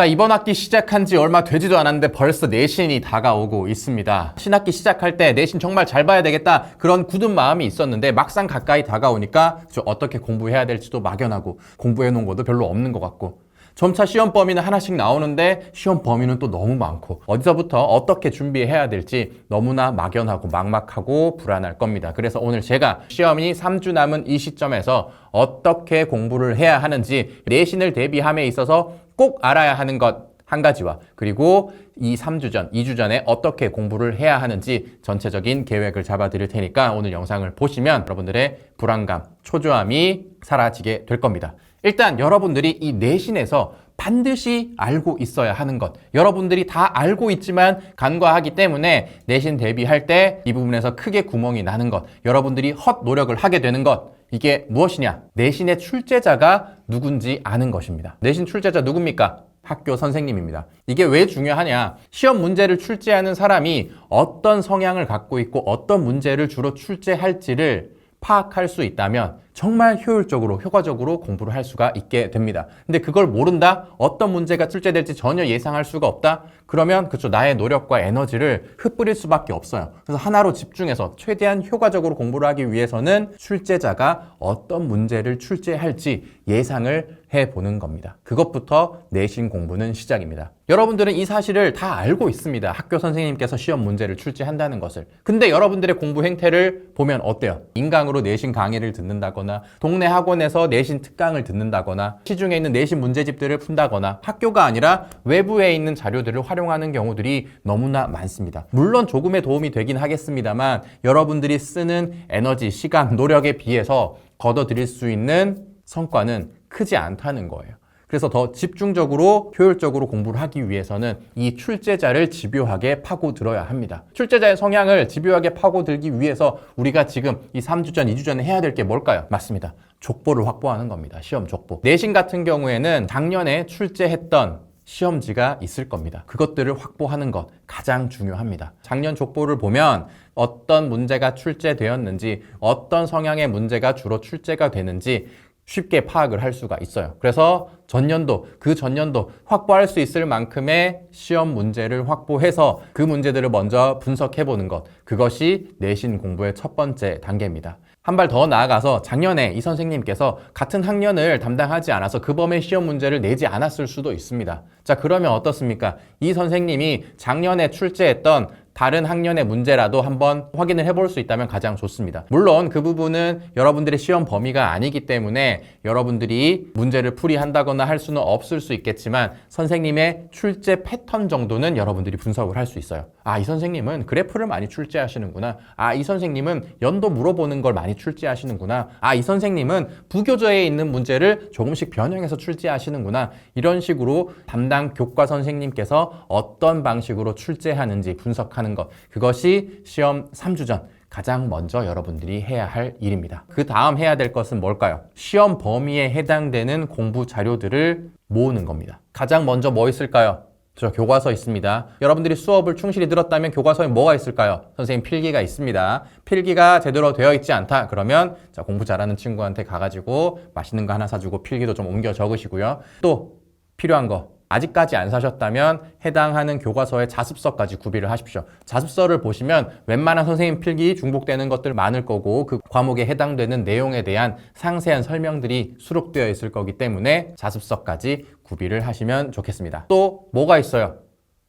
자, 이번 학기 시작한 지 얼마 되지도 않았는데 벌써 내신이 다가오고 있습니다. 신학기 시작할 때 내신 정말 잘 봐야 되겠다. 그런 굳은 마음이 있었는데 막상 가까이 다가오니까 저 어떻게 공부해야 될지도 막연하고 공부해 놓은 것도 별로 없는 것 같고 점차 시험 범위는 하나씩 나오는데 시험 범위는 또 너무 많고 어디서부터 어떻게 준비해야 될지 너무나 막연하고 막막하고 불안할 겁니다. 그래서 오늘 제가 시험이 3주 남은 이 시점에서 어떻게 공부를 해야 하는지 내신을 대비함에 있어서 꼭 알아야 하는 것 한 가지와 그리고 이 3주 전, 2주 전에 어떻게 공부를 해야 하는지 전체적인 계획을 잡아 드릴 테니까 오늘 영상을 보시면 여러분들의 불안감, 초조함이 사라지게 될 겁니다. 일단 여러분들이 이 내신에서 반드시 알고 있어야 하는 것. 여러분들이 다 알고 있지만 간과하기 때문에 내신 대비할 때 이 부분에서 크게 구멍이 나는 것. 여러분들이 헛 노력을 하게 되는 것. 이게 무엇이냐? 내신의 출제자가 누군지 아는 것입니다. 내신 출제자 누굽니까? 학교 선생님입니다. 이게 왜 중요하냐? 시험 문제를 출제하는 사람이 어떤 성향을 갖고 있고 어떤 문제를 주로 출제할지를 파악할 수 있다면 정말 효율적으로, 효과적으로 공부를 할 수가 있게 됩니다. 근데 그걸 모른다? 어떤 문제가 출제될지 전혀 예상할 수가 없다? 그러면 그쵸, 나의 노력과 에너지를 흩뿌릴 수밖에 없어요. 그래서 하나로 집중해서 최대한 효과적으로 공부를 하기 위해서는 출제자가 어떤 문제를 출제할지 예상을 해보는 겁니다. 그것부터 내신 공부는 시작입니다. 여러분들은 이 사실을 다 알고 있습니다. 학교 선생님께서 시험 문제를 출제한다는 것을. 근데 여러분들의 공부 행태를 보면 어때요? 인강으로 내신 강의를 듣는다거나, 동네 학원에서 내신 특강을 듣는다거나, 시중에 있는 내신 문제집들을 푼다거나, 학교가 아니라 외부에 있는 자료들을 활용하는 경우들이 너무나 많습니다. 물론 조금의 도움이 되긴 하겠습니다만, 여러분들이 쓰는 에너지, 시간, 노력에 비해서 걷어들일 수 있는 성과는 크지 않다는 거예요. 그래서 더 집중적으로 효율적으로 공부를 하기 위해서는 이 출제자를 집요하게 파고들어야 합니다. 출제자의 성향을 집요하게 파고들기 위해서 우리가 지금 이 3주 전, 2주 전에 해야 될 게 뭘까요? 맞습니다. 족보를 확보하는 겁니다. 시험 족보. 내신 같은 경우에는 작년에 출제했던 시험지가 있을 겁니다. 그것들을 확보하는 것 가장 중요합니다. 작년 족보를 보면 어떤 문제가 출제되었는지, 어떤 성향의 문제가 주로 출제가 되는지 쉽게 파악을 할 수가 있어요. 그래서 전년도, 그 전년도 확보할 수 있을 만큼의 시험 문제를 확보해서 그 문제들을 먼저 분석해 보는 것. 그것이 내신 공부의 첫 번째 단계입니다. 한 발 더 나아가서 작년에 이 선생님께서 같은 학년을 담당하지 않아서 그 범의 시험 문제를 내지 않았을 수도 있습니다. 자, 그러면 어떻습니까? 이 선생님이 작년에 출제했던 다른 학년의 문제라도 한번 확인을 해볼 수 있다면 가장 좋습니다. 물론 그 부분은 여러분들의 시험 범위가 아니기 때문에 여러분들이 문제를 풀이한다거나 할 수는 없을 수 있겠지만 선생님의 출제 패턴 정도는 여러분들이 분석을 할 수 있어요. 아, 이 선생님은 그래프를 많이 출제하시는구나. 아, 이 선생님은 연도 물어보는 걸 많이 출제하시는구나. 아, 이 선생님은 부교재에 있는 문제를 조금씩 변형해서 출제하시는구나. 이런 식으로 담당 교과 선생님께서 어떤 방식으로 출제하는지 분석하는 것. 그것이 시험 3주 전 가장 먼저 여러분들이 해야 할 일입니다. 그 다음 해야 될 것은 뭘까요? 시험 범위에 해당되는 공부 자료들을 모으는 겁니다. 가장 먼저 뭐 있을까요? 저 교과서 있습니다. 여러분들이 수업을 충실히 들었다면 교과서에 뭐가 있을까요? 선생님 필기가 있습니다. 필기가 제대로 되어 있지 않다. 그러면 자, 공부 잘하는 친구한테 가가지고 맛있는 거 하나 사주고 필기도 좀 옮겨 적으시고요. 또 필요한 거 아직까지 안 사셨다면 해당하는 교과서의 자습서까지 구비를 하십시오. 자습서를 보시면 웬만한 선생님 필기 중복되는 것들 많을 거고 그 과목에 해당되는 내용에 대한 상세한 설명들이 수록되어 있을 거기 때문에 자습서까지 구비를 하시면 좋겠습니다. 또 뭐가 있어요?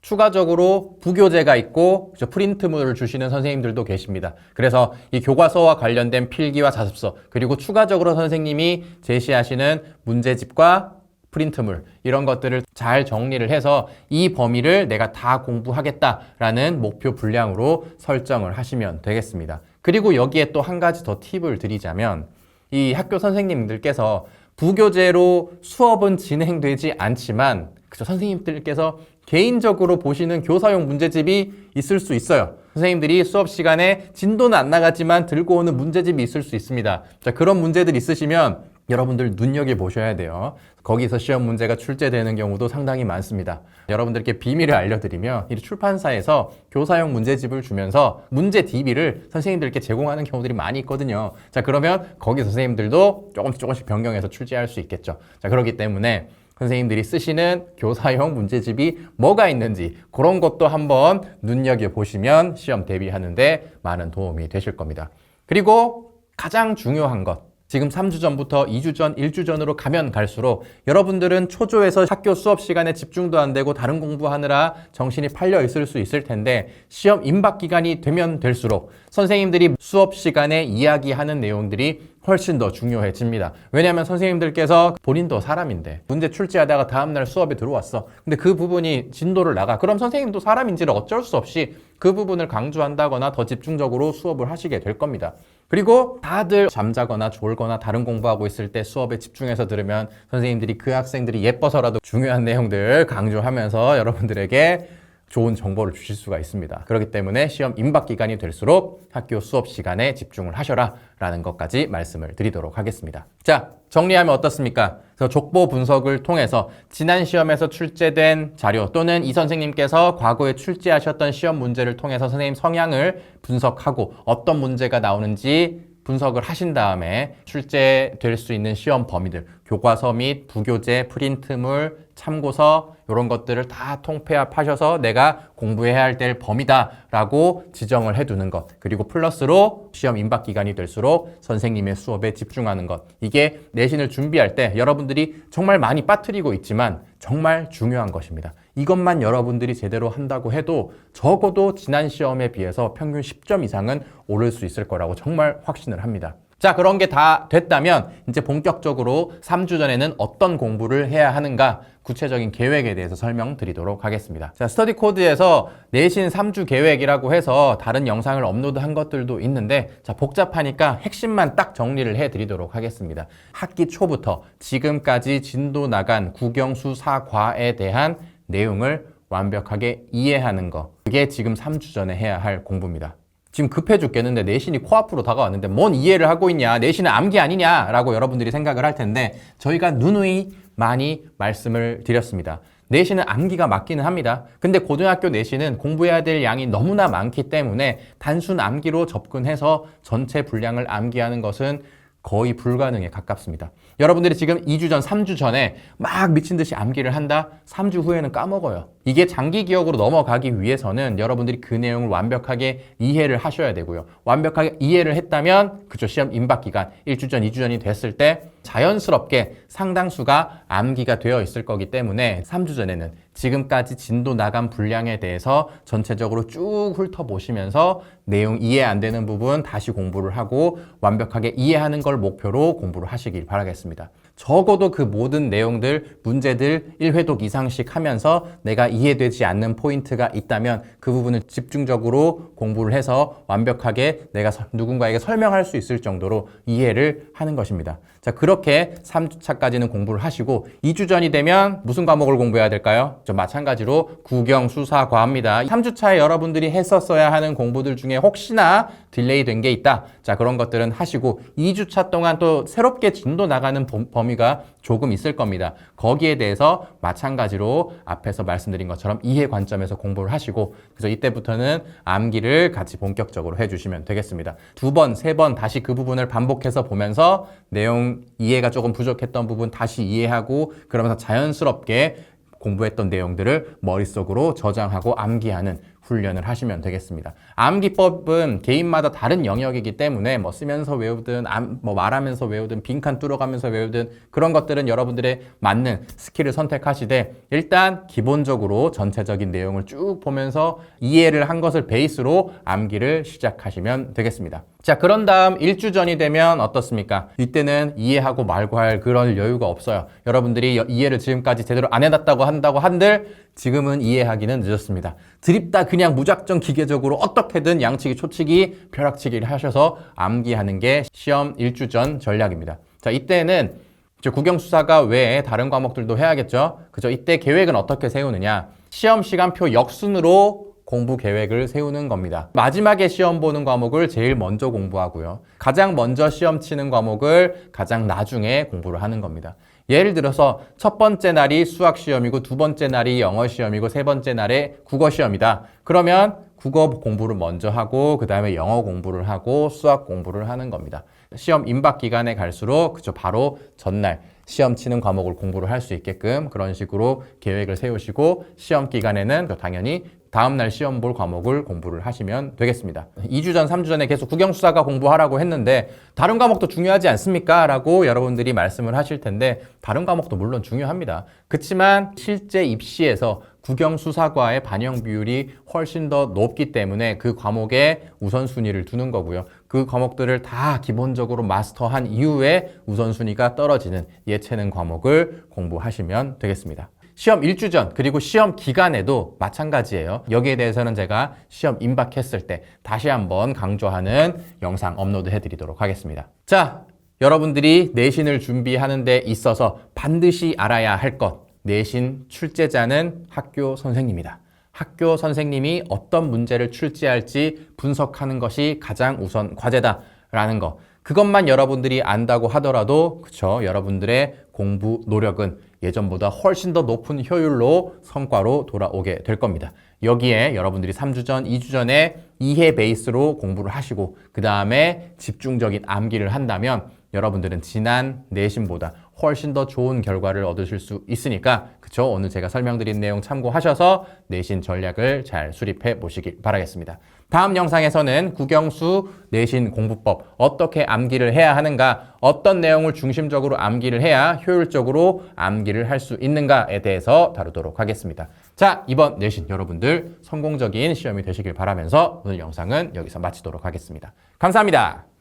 추가적으로 부교재가 있고 프린트물을 주시는 선생님들도 계십니다. 그래서 이 교과서와 관련된 필기와 자습서 그리고 추가적으로 선생님이 제시하시는 문제집과 프린트물 이런 것들을 잘 정리를 해서 이 범위를 내가 다 공부하겠다라는 목표 분량으로 설정을 하시면 되겠습니다. 그리고 여기에 또 한 가지 더 팁을 드리자면 이 학교 선생님들께서 부교재로 수업은 진행되지 않지만 그죠 선생님들께서 개인적으로 보시는 교사용 문제집이 있을 수 있어요. 선생님들이 수업 시간에 진도는 안 나갔지만 들고 오는 문제집이 있을 수 있습니다. 자, 그런 문제들 있으시면 여러분들 눈여겨 보셔야 돼요. 거기서 시험 문제가 출제되는 경우도 상당히 많습니다. 여러분들께 비밀을 알려드리면 이 출판사에서 교사용 문제집을 주면서 문제 DB를 선생님들께 제공하는 경우들이 많이 있거든요. 자 그러면 거기서 선생님들도 조금씩 조금씩 변경해서 출제할 수 있겠죠. 자 그렇기 때문에 선생님들이 쓰시는 교사용 문제집이 뭐가 있는지 그런 것도 한번 눈여겨보시면 시험 대비하는데 많은 도움이 되실 겁니다. 그리고 가장 중요한 것. 지금 3주 전부터 2주 전, 1주 전으로 가면 갈수록 여러분들은 초조해서 학교 수업 시간에 집중도 안 되고 다른 공부하느라 정신이 팔려 있을 수 있을 텐데 시험 임박 기간이 되면 될수록 선생님들이 수업 시간에 이야기하는 내용들이 훨씬 더 중요해집니다. 왜냐하면 선생님들께서 본인도 사람인데 문제 출제하다가 다음날 수업에 들어왔어. 근데 그 부분이 진도를 나가. 그럼 선생님도 사람인지를 어쩔 수 없이 그 부분을 강조한다거나 더 집중적으로 수업을 하시게 될 겁니다. 그리고 다들 잠자거나 졸거나 다른 공부하고 있을 때 수업에 집중해서 들으면 선생님들이 그 학생들이 예뻐서라도 중요한 내용들 강조하면서 여러분들에게 좋은 정보를 주실 수가 있습니다. 그렇기 때문에 시험 임박 기간이 될수록 학교 수업 시간에 집중을 하셔라 라는 것까지 말씀을 드리도록 하겠습니다. 자, 정리하면 어떻습니까? 그래서 족보 분석을 통해서 지난 시험에서 출제된 자료 또는 이 선생님께서 과거에 출제하셨던 시험 문제를 통해서 선생님 성향을 분석하고 어떤 문제가 나오는지 분석을 하신 다음에 출제될 수 있는 시험 범위들, 교과서 및 부교재, 프린트물, 참고서 이런 것들을 다 통폐합하셔서 내가 공부해야 할 때를 범위다라고 지정을 해두는 것. 그리고 플러스로 시험 임박 기간이 될수록 선생님의 수업에 집중하는 것. 이게 내신을 준비할 때 여러분들이 정말 많이 빠뜨리고 있지만 정말 중요한 것입니다. 이것만 여러분들이 제대로 한다고 해도 적어도 지난 시험에 비해서 평균 10점 이상은 오를 수 있을 거라고 정말 확신을 합니다. 자, 그런 게 다 됐다면 이제 본격적으로 3주 전에는 어떤 공부를 해야 하는가 구체적인 계획에 대해서 설명드리도록 하겠습니다. 자, 스터디 코드에서 내신 3주 계획이라고 해서 다른 영상을 업로드한 것들도 있는데 자, 복잡하니까 핵심만 딱 정리를 해 드리도록 하겠습니다. 학기 초부터 지금까지 진도 나간 국영수 사과에 대한 내용을 완벽하게 이해하는 거. 그게 지금 3주 전에 해야 할 공부입니다. 지금 급해 죽겠는데 내신이 코앞으로 다가왔는데 뭔 이해를 하고 있냐 내신은 암기 아니냐라고 여러분들이 생각을 할 텐데 저희가 누누이 많이 말씀을 드렸습니다. 내신은 암기가 맞기는 합니다. 근데 고등학교 내신은 공부해야 될 양이 너무나 많기 때문에 단순 암기로 접근해서 전체 분량을 암기하는 것은 거의 불가능에 가깝습니다. 여러분들이 지금 2주 전, 3주 전에 막 미친 듯이 암기를 한다? 3주 후에는 까먹어요. 이게 장기 기억으로 넘어가기 위해서는 여러분들이 그 내용을 완벽하게 이해를 하셔야 되고요. 완벽하게 이해를 했다면, 그쵸, 시험 임박 기간, 1주 전, 2주 전이 됐을 때 자연스럽게 상당수가 암기가 되어 있을 거기 때문에 3주 전에는 지금까지 진도 나간 분량에 대해서 전체적으로 쭉 훑어보시면서 내용 이해 안 되는 부분 다시 공부를 하고 완벽하게 이해하는 걸 목표로 공부를 하시길 바라겠습니다. 적어도 그 모든 내용들, 문제들 1회독 이상씩 하면서 내가 이해되지 않는 포인트가 있다면 그 부분을 집중적으로 공부를 해서 완벽하게 내가 누군가에게 설명할 수 있을 정도로 이해를 하는 것입니다. 자, 그렇게 3주차까지는 공부를 하시고 2주 전이 되면 무슨 과목을 공부해야 될까요? 저 마찬가지로 국영, 수사, 과입니다. 3주차에 여러분들이 했었어야 하는 공부들 중에 혹시나 딜레이 된 게 있다. 자, 그런 것들은 하시고 2주차 동안 또 새롭게 진도 나가는 범 위가 조금 있을 겁니다. 거기에 대해서 마찬가지로 앞에서 말씀드린 것처럼 이해 관점에서 공부를 하시고 그래서 이때부터는 암기를 같이 본격적으로 해주시면 되겠습니다. 두 번, 세 번 다시 그 부분을 반복해서 보면서 내용 이해가 조금 부족했던 부분 다시 이해하고 그러면서 자연스럽게 공부했던 내용들을 머릿속으로 저장하고 암기하는 훈련을 하시면 되겠습니다. 암기법은 개인마다 다른 영역이기 때문에 뭐 쓰면서 외우든 암, 뭐 말하면서 외우든 빈칸 뚫어가면서 외우든 그런 것들은 여러분들의 맞는 스킬을 선택하시되 일단 기본적으로 전체적인 내용을 쭉 보면서 이해를 한 것을 베이스로 암기를 시작하시면 되겠습니다. 자, 그런 다음 일주 전이 되면 어떻습니까? 이때는 이해하고 말고 할 그런 여유가 없어요. 여러분들이 이해를 지금까지 제대로 안 해놨다고 한다고 한들 지금은 이해하기는 늦었습니다. 드립다 그냥 무작정 기계적으로 어떻게든 양치기, 초치기, 벼락치기를 하셔서 암기하는 게 시험 일주 전 전략입니다. 자, 이때는 국영수사가 외에 다른 과목들도 해야겠죠. 그죠? 이때 계획은 어떻게 세우느냐? 시험 시간표 역순으로 공부 계획을 세우는 겁니다. 마지막에 시험 보는 과목을 제일 먼저 공부하고요. 가장 먼저 시험 치는 과목을 가장 나중에 공부를 하는 겁니다. 예를 들어서 첫 번째 날이 수학 시험이고 두 번째 날이 영어 시험이고 세 번째 날에 국어 시험이다. 그러면 국어 공부를 먼저 하고 그 다음에 영어 공부를 하고 수학 공부를 하는 겁니다. 시험 임박 기간에 갈수록 그죠 바로 전날 시험 치는 과목을 공부를 할 수 있게끔 그런 식으로 계획을 세우시고 시험 기간에는 당연히 다음날 시험 볼 과목을 공부를 하시면 되겠습니다. 2주 전, 3주 전에 계속 국영수사가 공부하라고 했는데 다른 과목도 중요하지 않습니까? 라고 여러분들이 말씀을 하실 텐데 다른 과목도 물론 중요합니다. 그렇지만 실제 입시에서 국영수사과의 반영 비율이 훨씬 더 높기 때문에 그 과목에 우선순위를 두는 거고요. 그 과목들을 다 기본적으로 마스터한 이후에 우선순위가 떨어지는 예체능 과목을 공부하시면 되겠습니다. 시험 1주 전 그리고 시험 기간에도 마찬가지예요. 여기에 대해서는 제가 시험 임박했을 때 다시 한번 강조하는 영상 업로드 해드리도록 하겠습니다. 자, 여러분들이 내신을 준비하는 데 있어서 반드시 알아야 할 것. 내신 출제자는 학교 선생님이다. 학교 선생님이 어떤 문제를 출제할지 분석하는 것이 가장 우선 과제다라는 거. 그것만 여러분들이 안다고 하더라도 그쵸 여러분들의 공부 노력은 예전보다 훨씬 더 높은 효율로 성과로 돌아오게 될 겁니다. 여기에 여러분들이 3주 전, 2주 전에 이해 베이스로 공부를 하시고 그 다음에 집중적인 암기를 한다면 여러분들은 지난 내신보다 훨씬 더 좋은 결과를 얻으실 수 있으니까 그쵸 오늘 제가 설명드린 내용 참고하셔서 내신 전략을 잘 수립해 보시길 바라겠습니다. 다음 영상에서는 국영수 내신 공부법 어떻게 암기를 해야 하는가 어떤 내용을 중심적으로 암기를 해야 효율적으로 암기를 할 수 있는가에 대해서 다루도록 하겠습니다. 자 이번 내신 여러분들 성공적인 시험이 되시길 바라면서 오늘 영상은 여기서 마치도록 하겠습니다. 감사합니다.